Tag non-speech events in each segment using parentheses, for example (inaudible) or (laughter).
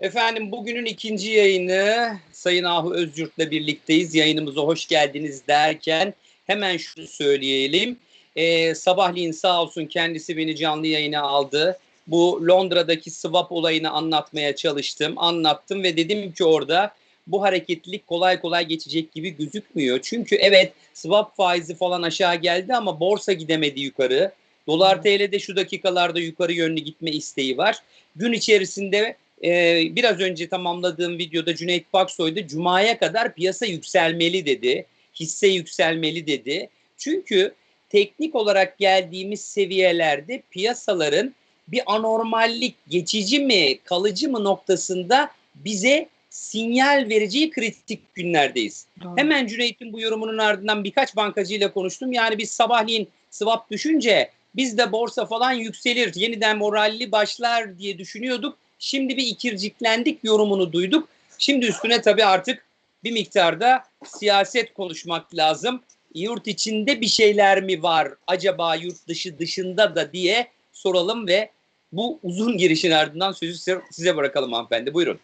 Efendim bugünün ikinci yayını Sayın Ahu Özyurt'la birlikteyiz. Yayınımıza hoş geldiniz derken hemen şunu söyleyelim. Ee, sabahleyin sağ olsun kendisi beni canlı yayına aldı. Bu Londra'daki swap olayını anlatmaya çalıştım. Anlattım ve dedim ki orada bu hareketlilik kolay kolay geçecek gibi gözükmüyor. Çünkü evet swap faizi falan aşağı geldi ama borsa gidemedi yukarı. Dolar TL'de şu dakikalarda yukarı yönlü gitme isteği var. Gün içerisinde e, biraz önce tamamladığım videoda Cüneyt Paksoy da Cuma'ya kadar piyasa yükselmeli dedi. Hisse yükselmeli dedi. Çünkü teknik olarak geldiğimiz seviyelerde piyasaların bir anormallik geçici mi kalıcı mı noktasında bize sinyal vereceği kritik günlerdeyiz. Doğru. Hemen Cüneyt'in bu yorumunun ardından birkaç bankacıyla konuştum. Yani biz sabahleyin swap düşünce biz de borsa falan yükselir, yeniden moralli başlar diye düşünüyorduk. Şimdi bir ikirciklendik yorumunu duyduk. Şimdi üstüne tabii artık bir miktarda siyaset konuşmak lazım. Yurt içinde bir şeyler mi var acaba yurt dışı dışında da diye soralım ve bu uzun girişin ardından sözü size- bırakalım hanımefendi. Buyurun.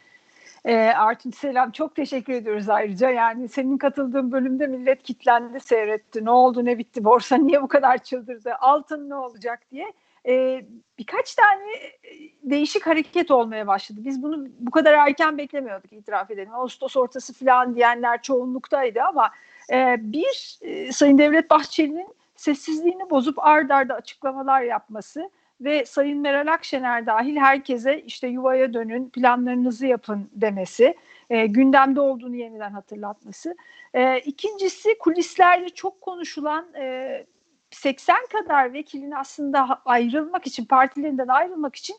Ee, Artin selam. Çok teşekkür ediyoruz ayrıca. Yani senin katıldığın bölümde millet kitlendi seyretti. Ne oldu ne bitti borsa niye bu kadar çıldırdı altın ne olacak diye. Ee, birkaç tane e, değişik hareket olmaya başladı. Biz bunu bu kadar erken beklemiyorduk itiraf edelim. Ağustos ortası falan diyenler çoğunluktaydı ama e, bir e, Sayın Devlet Bahçeli'nin sessizliğini bozup ard arda açıklamalar yapması ve Sayın Meral Akşener dahil herkese işte yuvaya dönün, planlarınızı yapın demesi, e, gündemde olduğunu yeniden hatırlatması. E, ikincisi kulislerde çok konuşulan e, 80 kadar vekilin aslında ayrılmak için, partilerinden ayrılmak için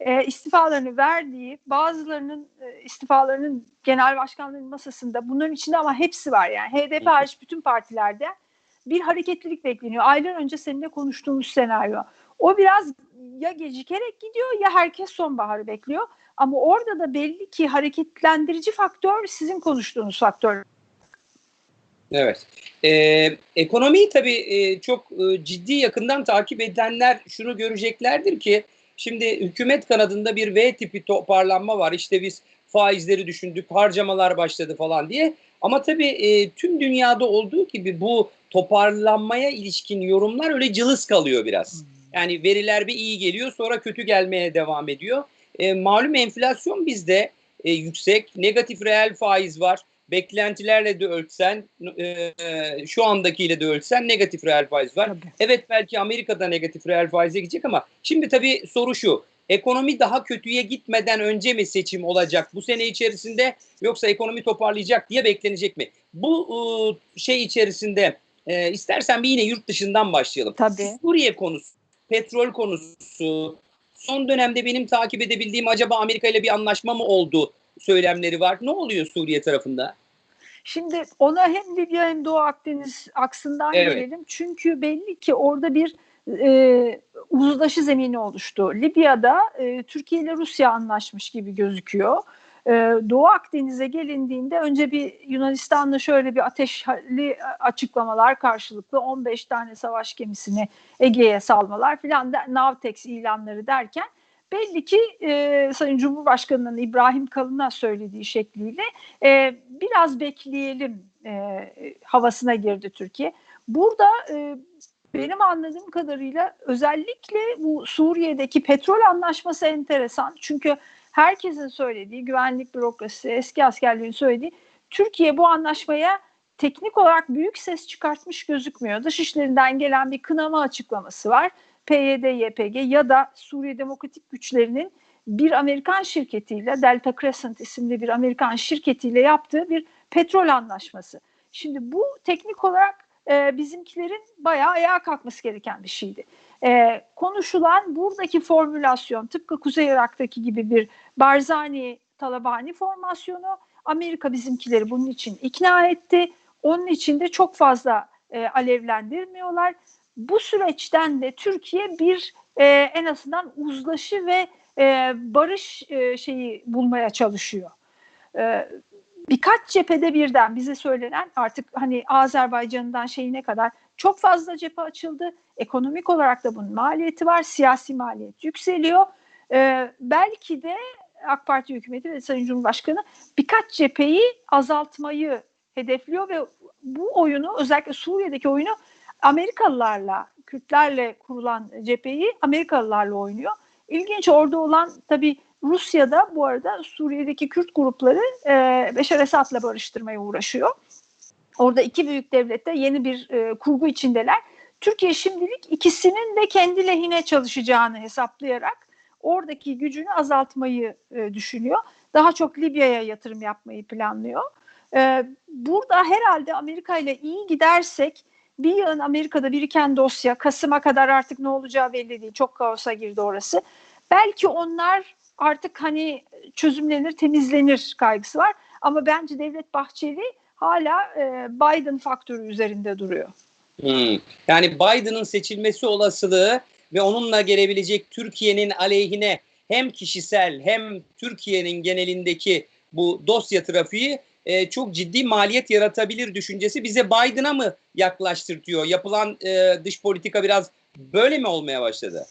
e, istifalarını verdiği, bazılarının e, istifalarının genel başkanların masasında bunların içinde ama hepsi var yani HDP hariç bütün partilerde bir hareketlilik bekleniyor. Aylar önce seninle konuştuğumuz senaryo. O biraz ya gecikerek gidiyor ya herkes sonbaharı bekliyor. Ama orada da belli ki hareketlendirici faktör sizin konuştuğunuz faktör. Evet. Ee, ekonomiyi tabii e, çok e, ciddi yakından takip edenler şunu göreceklerdir ki şimdi hükümet kanadında bir V tipi toparlanma var. İşte biz faizleri düşündük, harcamalar başladı falan diye. Ama tabii e, tüm dünyada olduğu gibi bu toparlanmaya ilişkin yorumlar öyle cılız kalıyor biraz. Yani veriler bir iyi geliyor sonra kötü gelmeye devam ediyor. E, malum enflasyon bizde e, yüksek, negatif reel faiz var. Beklentilerle de ölçsen, e, e, şu andakiyle de ölçsen negatif reel faiz var. Tabii. Evet belki Amerika'da negatif reel faize gidecek ama şimdi tabii soru şu. Ekonomi daha kötüye gitmeden önce mi seçim olacak bu sene içerisinde yoksa ekonomi toparlayacak diye beklenecek mi? Bu e, şey içerisinde e, istersen bir yine yurt dışından başlayalım. Tabii. Suriye konusu, petrol konusu, son dönemde benim takip edebildiğim acaba Amerika ile bir anlaşma mı oldu söylemleri var. Ne oluyor Suriye tarafında? Şimdi ona hem Libya hem Doğu Akdeniz aksından Evet. gelelim. Çünkü belli ki orada bir e, uzlaşı zemini oluştu. Libya'da e, Türkiye ile Rusya anlaşmış gibi gözüküyor. E, Doğu Akdeniz'e gelindiğinde önce bir Yunanistan'la şöyle bir ateşli açıklamalar karşılıklı 15 tane savaş gemisini Ege'ye salmalar filan Navtex ilanları derken belli ki e, Sayın Cumhurbaşkanı'nın İbrahim Kalın'a söylediği şekliyle e, biraz bekleyelim e, havasına girdi Türkiye. Burada e, benim anladığım kadarıyla özellikle bu Suriye'deki petrol anlaşması enteresan. Çünkü herkesin söylediği, güvenlik bürokrasisi, eski askerlerin söylediği Türkiye bu anlaşmaya teknik olarak büyük ses çıkartmış gözükmüyor. Dışişlerinden gelen bir kınama açıklaması var. PYD, YPG ya da Suriye Demokratik Güçlerinin bir Amerikan şirketiyle Delta Crescent isimli bir Amerikan şirketiyle yaptığı bir petrol anlaşması. Şimdi bu teknik olarak e, bizimkilerin bayağı ayağa kalkması gereken bir şeydi. E, konuşulan buradaki formülasyon tıpkı Kuzey Irak'taki gibi bir Barzani Talabani formasyonu Amerika bizimkileri bunun için ikna etti. Onun için de çok fazla e, alevlendirmiyorlar. Bu süreçten de Türkiye bir e, en azından uzlaşı ve e, barış e, şeyi bulmaya çalışıyor. E, birkaç cephede birden bize söylenen artık hani Azerbaycan'dan şeyine kadar çok fazla cephe açıldı. Ekonomik olarak da bunun maliyeti var. Siyasi maliyet yükseliyor. E, belki de AK Parti hükümeti ve Sayın Cumhurbaşkanı birkaç cepheyi azaltmayı hedefliyor ve bu oyunu özellikle Suriye'deki oyunu Amerikalılarla, Kürtlerle kurulan cepheyi Amerikalılarla oynuyor. İlginç orada olan tabii Rusya'da bu arada Suriye'deki Kürt grupları e, Beşar Esad'la barıştırmaya uğraşıyor. Orada iki büyük devlette yeni bir e, kurgu içindeler. Türkiye şimdilik ikisinin de kendi lehine çalışacağını hesaplayarak oradaki gücünü azaltmayı e, düşünüyor. Daha çok Libya'ya yatırım yapmayı planlıyor. E, burada herhalde Amerika ile iyi gidersek bir yılın Amerika'da biriken dosya Kasım'a kadar artık ne olacağı belli değil. Çok kaosa girdi orası. Belki onlar artık hani çözümlenir, temizlenir kaygısı var. Ama bence Devlet Bahçeli hala e, Biden faktörü üzerinde duruyor. Hmm. Yani Biden'ın seçilmesi olasılığı ve onunla gelebilecek Türkiye'nin aleyhine hem kişisel hem Türkiye'nin genelindeki bu dosya trafiği e, çok ciddi maliyet yaratabilir düşüncesi bize Biden'a mı yaklaştırtıyor? Yapılan e, dış politika biraz böyle mi olmaya başladı?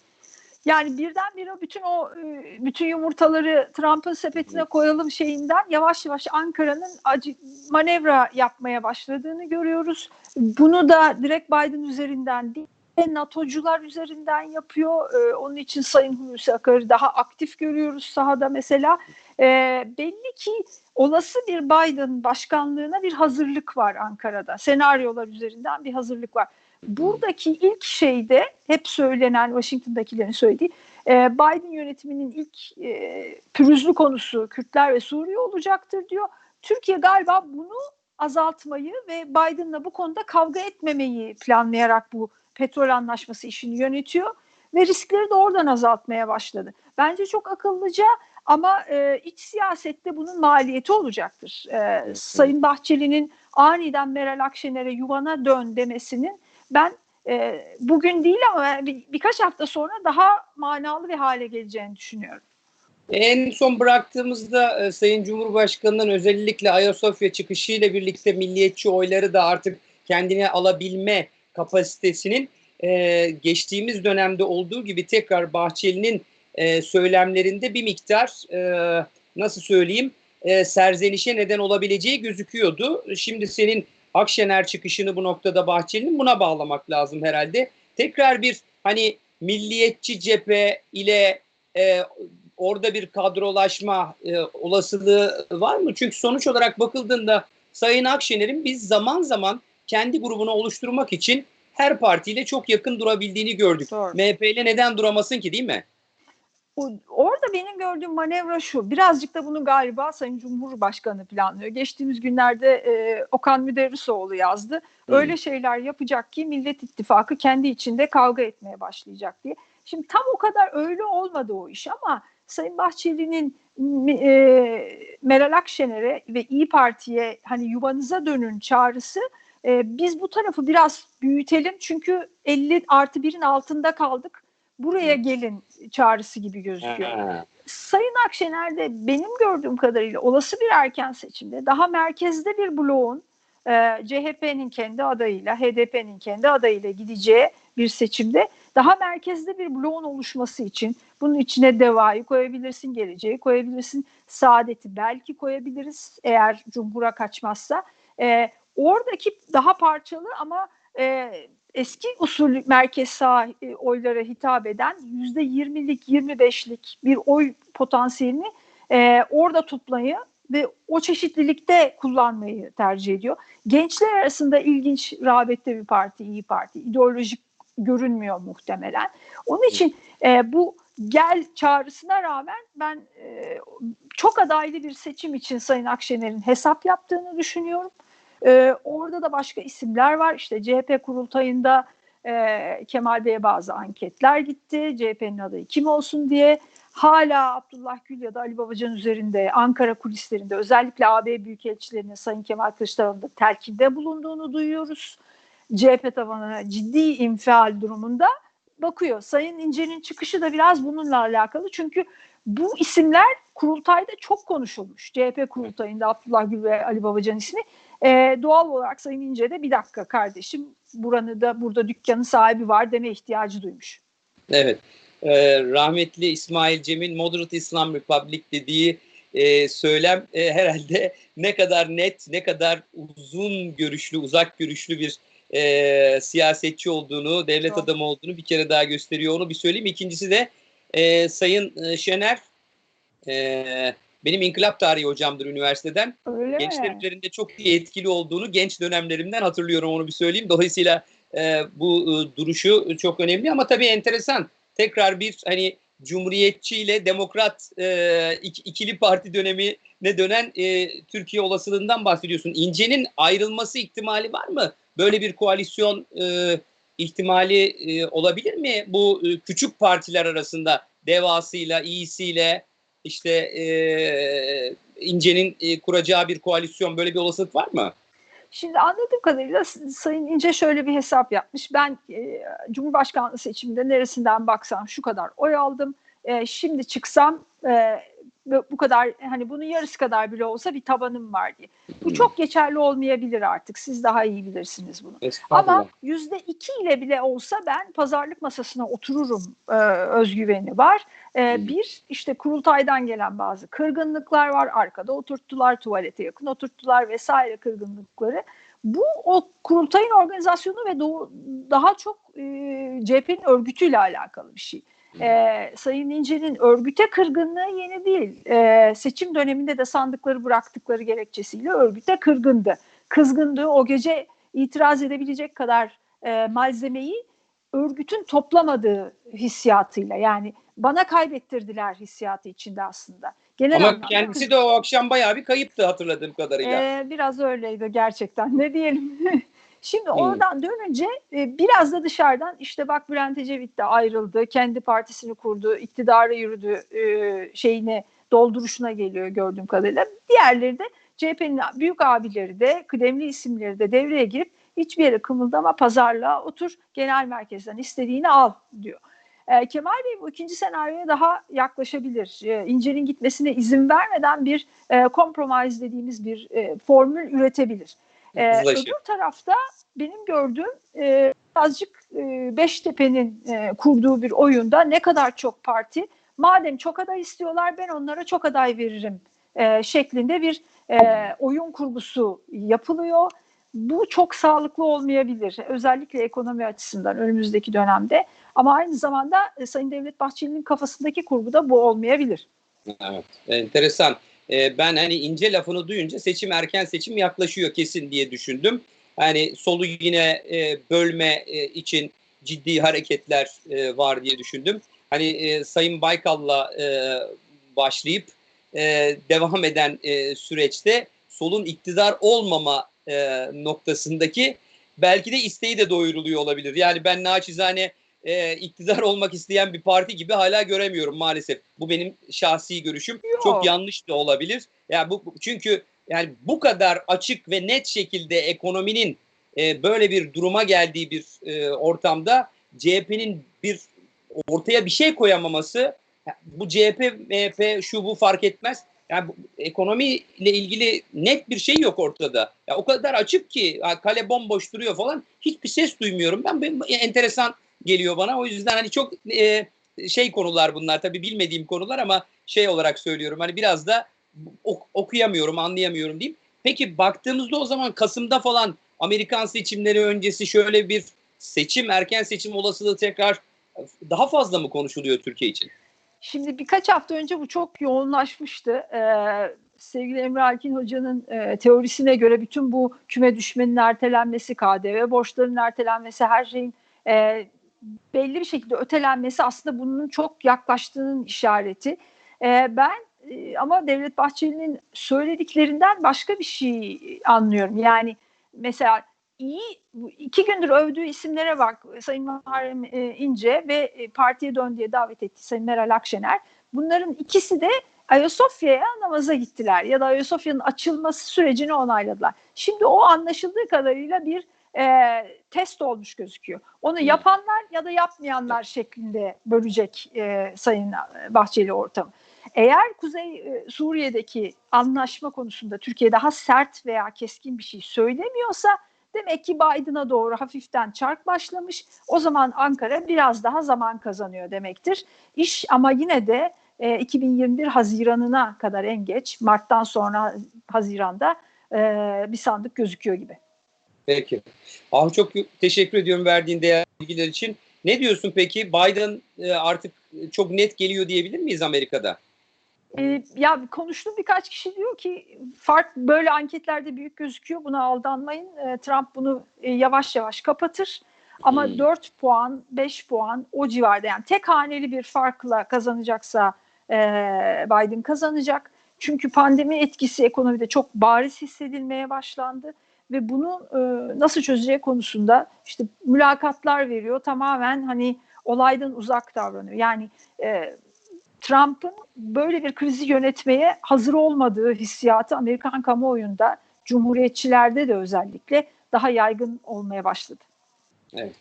Yani birdenbire bütün o e, bütün yumurtaları Trump'ın sepetine koyalım şeyinden yavaş yavaş Ankara'nın acı manevra yapmaya başladığını görüyoruz. Bunu da direkt Biden üzerinden değil NATO'cular üzerinden yapıyor. Ee, onun için Sayın Hulusi Akar'ı daha aktif görüyoruz sahada mesela. Ee, belli ki olası bir Biden başkanlığına bir hazırlık var Ankara'da. Senaryolar üzerinden bir hazırlık var. Buradaki ilk şeyde hep söylenen Washington'dakilerin söylediği e, Biden yönetiminin ilk e, pürüzlü konusu Kürtler ve Suriye olacaktır diyor. Türkiye galiba bunu azaltmayı ve Biden'la bu konuda kavga etmemeyi planlayarak bu petrol anlaşması işini yönetiyor ve riskleri de oradan azaltmaya başladı. Bence çok akıllıca ama e, iç siyasette bunun maliyeti olacaktır. E, Sayın Bahçeli'nin aniden Meral Akşener'e yuvana dön demesinin ben e, bugün değil ama bir, birkaç hafta sonra daha manalı bir hale geleceğini düşünüyorum. En son bıraktığımızda e, Sayın Cumhurbaşkanı'nın özellikle Ayasofya çıkışıyla birlikte milliyetçi oyları da artık kendine alabilme kapasitesinin e, geçtiğimiz dönemde olduğu gibi tekrar Bahçeli'nin e, söylemlerinde bir miktar e, nasıl söyleyeyim e, serzenişe neden olabileceği gözüküyordu. Şimdi senin Akşener çıkışını bu noktada Bahçeli'nin buna bağlamak lazım herhalde. Tekrar bir hani milliyetçi cephe ile e, orada bir kadrolaşma e, olasılığı var mı? Çünkü sonuç olarak bakıldığında Sayın Akşener'in biz zaman zaman kendi grubunu oluşturmak için her partiyle çok yakın durabildiğini gördük. MHP ile neden duramasın ki değil mi? Orada benim gördüğüm manevra şu. Birazcık da bunu galiba Sayın Cumhurbaşkanı planlıyor. Geçtiğimiz günlerde e, Okan Müderrisoğlu yazdı. Öyle şeyler yapacak ki Millet İttifakı kendi içinde kavga etmeye başlayacak diye. Şimdi tam o kadar öyle olmadı o iş ama Sayın Bahçeli'nin e, Meral Akşener'e ve İyi Parti'ye hani yuvanıza dönün çağrısı e, biz bu tarafı biraz büyütelim çünkü 50 artı birin altında kaldık. Buraya gelin çağrısı gibi gözüküyor. Sayın Akşener de benim gördüğüm kadarıyla olası bir erken seçimde daha merkezde bir bloğun e, CHP'nin kendi adayıyla, HDP'nin kendi adayıyla gideceği bir seçimde daha merkezde bir bloğun oluşması için bunun içine devayı koyabilirsin, geleceği koyabilirsin, saadeti belki koyabiliriz eğer Cumhur'a kaçmazsa. E, oradaki daha parçalı ama e, eski usul merkez sağ e, oylara hitap eden yüzde yirmilik, yirmi beşlik bir oy potansiyelini e, orada tutmayı ve o çeşitlilikte kullanmayı tercih ediyor. Gençler arasında ilginç rağbette bir parti, iyi Parti. ideolojik görünmüyor muhtemelen. Onun için e, bu gel çağrısına rağmen ben e, çok adaylı bir seçim için Sayın Akşener'in hesap yaptığını düşünüyorum. E, orada da başka isimler var. İşte CHP kurultayında e, Kemal Bey'e bazı anketler gitti. CHP'nin adayı kim olsun diye. Hala Abdullah Gül ya da Ali Babacan üzerinde Ankara kulislerinde özellikle AB Büyükelçilerinin Sayın Kemal Kılıçdaroğlu'nda telkinde bulunduğunu duyuyoruz. CHP tabanına ciddi infial durumunda bakıyor. Sayın İnce'nin çıkışı da biraz bununla alakalı. Çünkü bu isimler kurultayda çok konuşulmuş. CHP kurultayında Abdullah Gül ve Ali Babacan ismi. Ee, doğal olarak Sayın İnce de bir dakika kardeşim buranı da burada dükkanın sahibi var deme ihtiyacı duymuş. Evet. e, rahmetli İsmail Cem'in Moderate Islam Republic dediği e, söylem e, herhalde ne kadar net, ne kadar uzun görüşlü, uzak görüşlü bir e, siyasetçi olduğunu, devlet Doğru. adamı olduğunu bir kere daha gösteriyor. Onu bir söyleyeyim. İkincisi de e, Sayın e, Şener e, benim inkılap tarihi hocamdır üniversiteden. Öyle Gençler mi? üzerinde çok iyi etkili olduğunu genç dönemlerimden hatırlıyorum onu bir söyleyeyim. Dolayısıyla e, bu e, duruşu çok önemli ama tabii enteresan. Tekrar bir hani Cumhuriyetçi ile Demokrat e, ik- ikili parti dönemi ne dönen e, Türkiye olasılığından bahsediyorsun. İnce'nin ayrılması ihtimali var mı? Böyle bir koalisyon e, ihtimali e, olabilir mi? Bu e, küçük partiler arasında devasıyla, iyisiyle işte e, İnce'nin e, kuracağı bir koalisyon böyle bir olasılık var mı? Şimdi anladığım kadarıyla Sayın İnce şöyle bir hesap yapmış. Ben e, Cumhurbaşkanlığı seçiminde neresinden baksam şu kadar oy aldım. E, şimdi çıksam e, bu kadar hani bunun yarısı kadar bile olsa bir tabanım var diye. Bu çok geçerli olmayabilir artık. Siz daha iyi bilirsiniz bunu. Ama yüzde iki ile bile olsa ben pazarlık masasına otururum e, özgüveni var. E, bir işte kurultaydan gelen bazı kırgınlıklar var. Arkada oturttular, tuvalete yakın oturttular vesaire kırgınlıkları. Bu o kurultayın organizasyonu ve doğu- daha çok e, CHP'nin örgütüyle alakalı bir şey. E, Sayın İnce'nin örgüte kırgınlığı yeni değil. E, seçim döneminde de sandıkları bıraktıkları gerekçesiyle örgüte kırgındı. Kızgındı o gece itiraz edebilecek kadar e, malzemeyi örgütün toplamadığı hissiyatıyla yani bana kaybettirdiler hissiyatı içinde aslında. Genel Ama anlamda kendisi de o akşam bayağı bir kayıptı hatırladığım kadarıyla. Ee, biraz öyleydi gerçekten ne diyelim. (laughs) Şimdi Hmm. oradan dönünce e, biraz da dışarıdan işte bak Bülent Ecevit de ayrıldı, kendi partisini kurdu, iktidara yürüdü e, şeyine dolduruşuna geliyor gördüğüm kadarıyla. Diğerleri de CHP'nin büyük abileri de kıdemli isimleri de devreye girip hiçbir yere kımıldama pazarlığa otur genel merkezden istediğini al diyor. E, Kemal Bey bu ikinci senaryoya daha yaklaşabilir. E, İnce'nin gitmesine izin vermeden bir e, compromise dediğimiz bir e, formül üretebilir. E, Uzlaşı. öbür tarafta benim gördüğüm e, birazcık e, Beştepe'nin e, kurduğu bir oyunda ne kadar çok parti madem çok aday istiyorlar ben onlara çok aday veririm e, şeklinde bir e, oyun kurgusu yapılıyor. Bu çok sağlıklı olmayabilir. Özellikle ekonomi açısından önümüzdeki dönemde. Ama aynı zamanda e, Sayın Devlet Bahçeli'nin kafasındaki kurgu da bu olmayabilir. Evet, enteresan. Ee, ben hani ince lafını duyunca seçim erken seçim yaklaşıyor kesin diye düşündüm. Hani solu yine e, bölme e, için ciddi hareketler e, var diye düşündüm. Hani e, Sayın Baykal'la e, başlayıp e, devam eden e, süreçte solun iktidar olmama e, noktasındaki belki de isteği de doyuruluyor olabilir. Yani ben naçizane e, iktidar olmak isteyen bir parti gibi hala göremiyorum maalesef. Bu benim şahsi görüşüm. Yok. Çok yanlış da olabilir. Yani bu çünkü yani bu kadar açık ve net şekilde ekonominin e, böyle bir duruma geldiği bir e, ortamda CHP'nin bir ortaya bir şey koyamaması bu CHP, MHP şu bu fark etmez. Yani bu, ekonomiyle ilgili net bir şey yok ortada. Ya o kadar açık ki kale bomboş duruyor falan. Hiçbir ses duymuyorum. Ben benim enteresan geliyor bana. O yüzden hani çok e, şey konular bunlar tabii bilmediğim konular ama şey olarak söylüyorum. Hani biraz da ok- okuyamıyorum, anlayamıyorum diyeyim. Peki baktığımızda o zaman Kasım'da falan Amerikan seçimleri öncesi şöyle bir seçim, erken seçim olasılığı tekrar daha fazla mı konuşuluyor Türkiye için? Şimdi birkaç hafta önce bu çok yoğunlaşmıştı. Ee, sevgili Emre Alkin Hoca'nın e, teorisine göre bütün bu küme düşmenin ertelenmesi, KDV borçlarının ertelenmesi, her şeyin e, belli bir şekilde ötelenmesi aslında bunun çok yaklaştığının işareti. E, ben e, ama Devlet Bahçeli'nin söylediklerinden başka bir şey anlıyorum. Yani mesela iyi iki gündür övdüğü isimlere bak Sayın Muharrem e, İnce ve e, partiye dön diye davet etti Sayın Meral Akşener. Bunların ikisi de Ayasofya'ya namaza gittiler ya da Ayasofya'nın açılması sürecini onayladılar. Şimdi o anlaşıldığı kadarıyla bir e, test olmuş gözüküyor. Onu yapanlar ya da yapmayanlar şeklinde bölecek e, Sayın Bahçeli ortamı. Eğer Kuzey e, Suriye'deki anlaşma konusunda Türkiye daha sert veya keskin bir şey söylemiyorsa Demek ki Biden'a doğru hafiften çark başlamış. O zaman Ankara biraz daha zaman kazanıyor demektir. İş ama yine de e, 2021 Haziran'ına kadar en geç, Mart'tan sonra Haziran'da e, bir sandık gözüküyor gibi. Peki. Ah çok teşekkür ediyorum verdiğin değerli bilgiler için. Ne diyorsun peki? Biden e, artık çok net geliyor diyebilir miyiz Amerika'da? E, ya konuştuğum birkaç kişi diyor ki fark böyle anketlerde büyük gözüküyor. Buna aldanmayın. E, Trump bunu e, yavaş yavaş kapatır. Ama Hmm. 4 puan, 5 puan o civarda yani tek haneli bir farkla kazanacaksa e, Biden kazanacak. Çünkü pandemi etkisi ekonomide çok bariz hissedilmeye başlandı ve bunu e, nasıl çözeceği konusunda işte mülakatlar veriyor. Tamamen hani olaydan uzak davranıyor. Yani e, Trump'ın böyle bir krizi yönetmeye hazır olmadığı hissiyatı Amerikan kamuoyunda, cumhuriyetçilerde de özellikle daha yaygın olmaya başladı. Evet.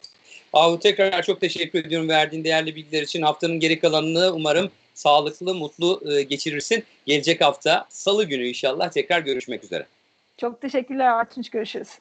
Ahu tekrar çok teşekkür ediyorum verdiğin değerli bilgiler için. Haftanın geri kalanını umarım sağlıklı, mutlu e, geçirirsin. Gelecek hafta salı günü inşallah tekrar görüşmek üzere. Çok teşekkürler Artunç. Görüşürüz.